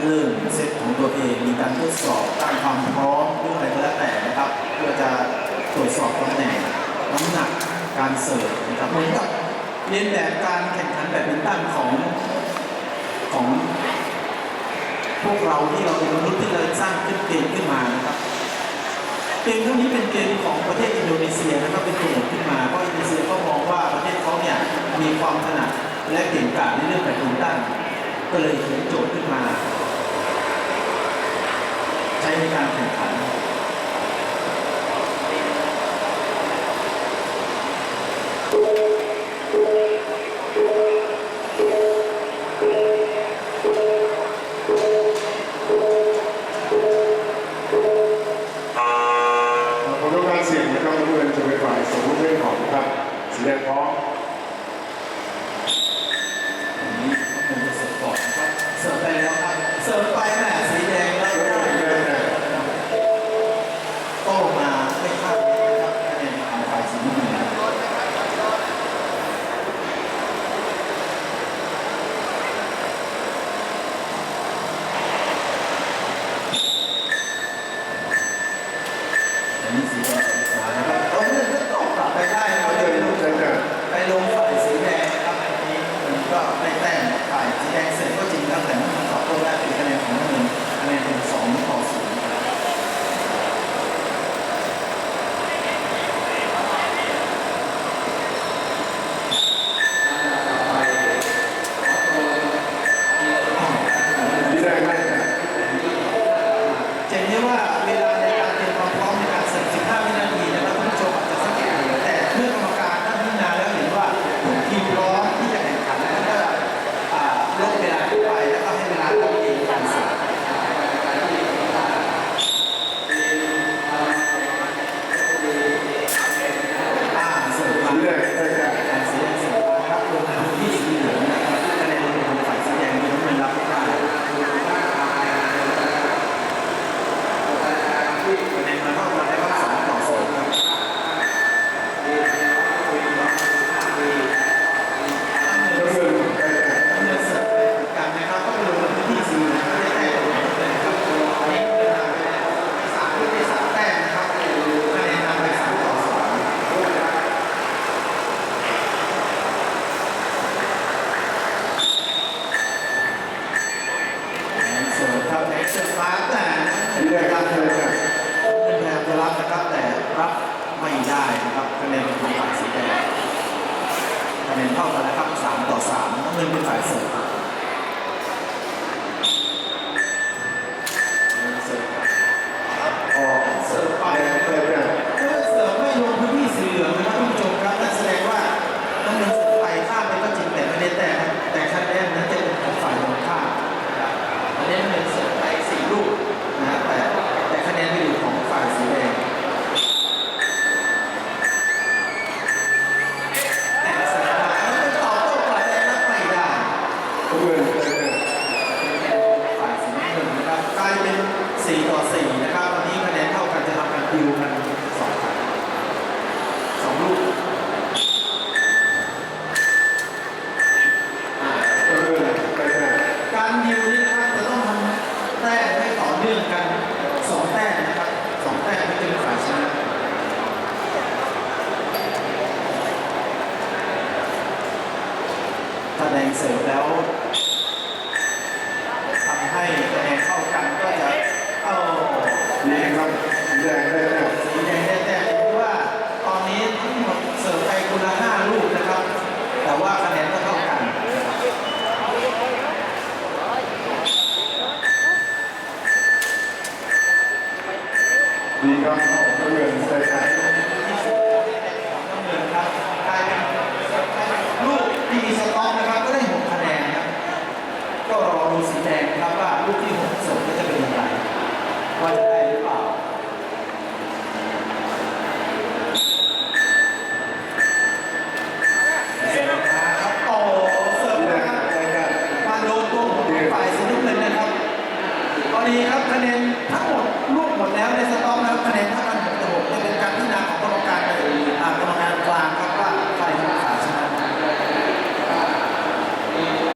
เรื่องเซตของตัวเอง มีการทดสอบตั้งความพร้อมเรื่องอะไรก็แล้วแต่นะครับเพื่อจะตรวจสอบตำแหน่งน้ำหนักการเสริมนะครับเหมือนกับเรียนแบบการแข่งขันแบดมินตันของของ พวกเราที่เราเป็นมนุษย์ที่เราสร้างขึ้นเกมขึ้นมานะครับเกมเรื่งนี้เป็นเกมของประเทศอินโดนีเซียนะครับเป็นโจทขึ้นมาเพราะอินโดนีเซียก็มองว่าประเทศเขาเนี่ยมีความถนัดและเก่งกาจในเรื่องแบดมินตันก็เลยเขียนโจทย์ขึ้นมา ช้ในการแข่งขัน Yes. ดิงมันสองสองลูกเออไปขนาดการดิงนี่ครับจะต้องทำแต้มให้ต่อเนื่องกันสองแต้มนะครับสองแต้มที่เป็นฝ่ายชนะถ้าแดงเสร็จแล้ว คะแนนเท่ากัน